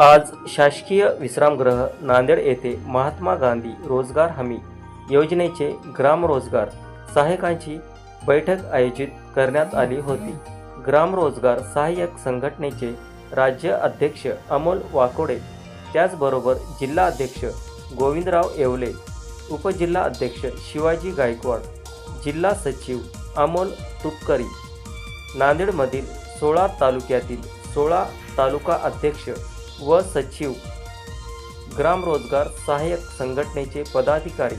आज शासकीय विश्रामगृह नांदेड येथे महात्मा गांधी रोजगार हमी योजनेचे ग्रामरोजगार सहाय्यकांची बैठक आयोजित करण्यात आली होती. ग्रामरोजगार सहाय्यक संघटनेचे राज्य अध्यक्ष अमोल वाकोडे त्याचबरोबर जिल्हा अध्यक्ष गोविंदराव येवले उपजिल्हा अध्यक्ष शिवाजी गायकवाड जिल्हा सचिव अमोल तुपकरी नांदेडमधील सोळा तालुक्यातील सोळा तालुका अध्यक्ष व सचिव ग्रामरोजगार सहाय्यक संघटनेचे पदाधिकारी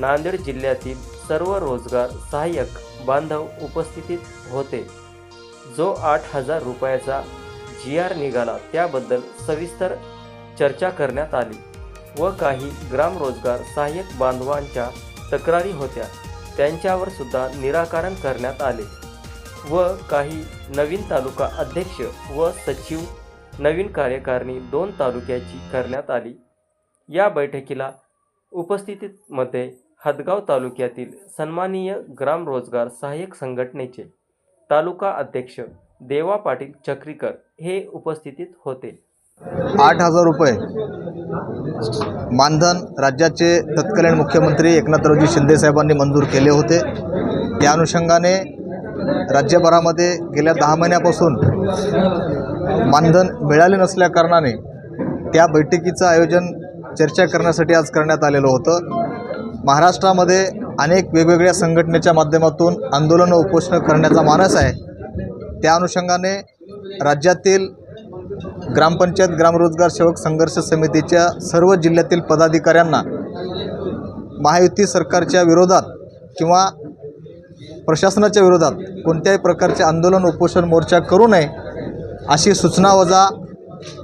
नांदेड जिल्ह्यातील सर्व रोजगार सहाय्यक बांधव उपस्थितीत होते. जो आठ हजार रुपयाचा जी आर निघाला त्याबद्दल सविस्तर चर्चा करण्यात आली व काही ग्रामरोजगार सहाय्यक बांधवांच्या तक्रारी होत्या त्यांच्यावर सुद्धा निराकरण करण्यात आले व काही नवीन तालुका अध्यक्ष व सचिव नवीन कार्यकारिणी दोन तालुक्याची करण्यात आली. या बैठकीला उपस्थितीमध्ये हदगाव तालुक्यातील सन्माननीय ग्राम रोजगार सहाय्यक संघटनेचे तालुका अध्यक्ष देवा पाटील चक्रीकर हे उपस्थितीत होते. आठ हजार रुपये. मानधन राज्याचे तत्कालीन मुख्यमंत्री एकनाथरावजी शिंदे साहेबांनी मंजूर केले होते. त्या अनुषंगाने राज्यभरामध्ये गेल्या दहा महिन्यापासून मानधन मिळाले नसल्याकारणाने त्या बैठकीचं आयोजन चर्चा करण्यासाठी आज करण्यात आलेलं होतं. महाराष्ट्रामध्ये अनेक वेगवेगळ्या संघटनेच्या माध्यमातून आंदोलनं उपोषणं करण्याचा मानस आहे. त्या अनुषंगाने राज्यातील ग्रामपंचायत ग्रामरोजगार सेवक संघर्ष समितीच्या सर्व जिल्ह्यातील पदाधिकाऱ्यांना महायुती सरकारच्या विरोधात किंवा प्रशासनाच्या विरोधात कोणत्याही प्रकारचे आंदोलन उपोषण मोर्चा करू नये अशी सूचना वजा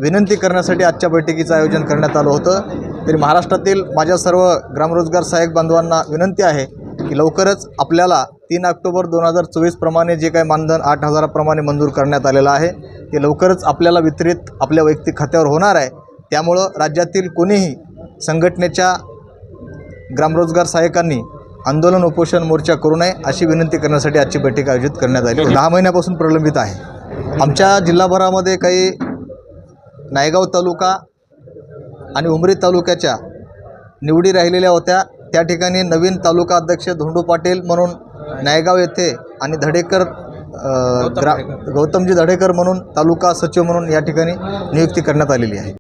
विनंती करण्यासाठी आजच्या बैठकीचं आयोजन करण्यात आलं होतं. तरी महाराष्ट्रातील माझ्या सर्व ग्रामरोजगार सहाय्यक बांधवांना विनंती आहे की लवकरच आपल्याला तीन ऑक्टोबर दोन हजार चोवीसप्रमाणे जे काही मानधन आठ हजाराप्रमाणे मंजूर करण्यात आलेलं आहे ते लवकरच आपल्याला वितरित आपल्या वैयक्तिक खात्यावर होणार आहे. त्यामुळं राज्यातील कोणीही संघटनेच्या ग्रामरोजगार सहाय्यकांनी आंदोलन उपोषण मोर्चा करू नये अशी विनंती करण्यासाठी आजची बैठक आयोजित करण्यात आली. दहा महिन्यापासून प्रलंबित आहे. आमच्या जिल्हाभरामध्ये काही नायगाव तालुका आणि उमरी तालुक्याच्या निवडी राहिलेल्या होत्या. त्या ठिकाणी नवीन तालुका अध्यक्ष धोंडू पाटील म्हणून नायगाव येथे आणि धडेकर ग्रा गौतमजी धडेकर म्हणून तालुका सचिव म्हणून या ठिकाणी नियुक्ती करण्यात आलेली आहे.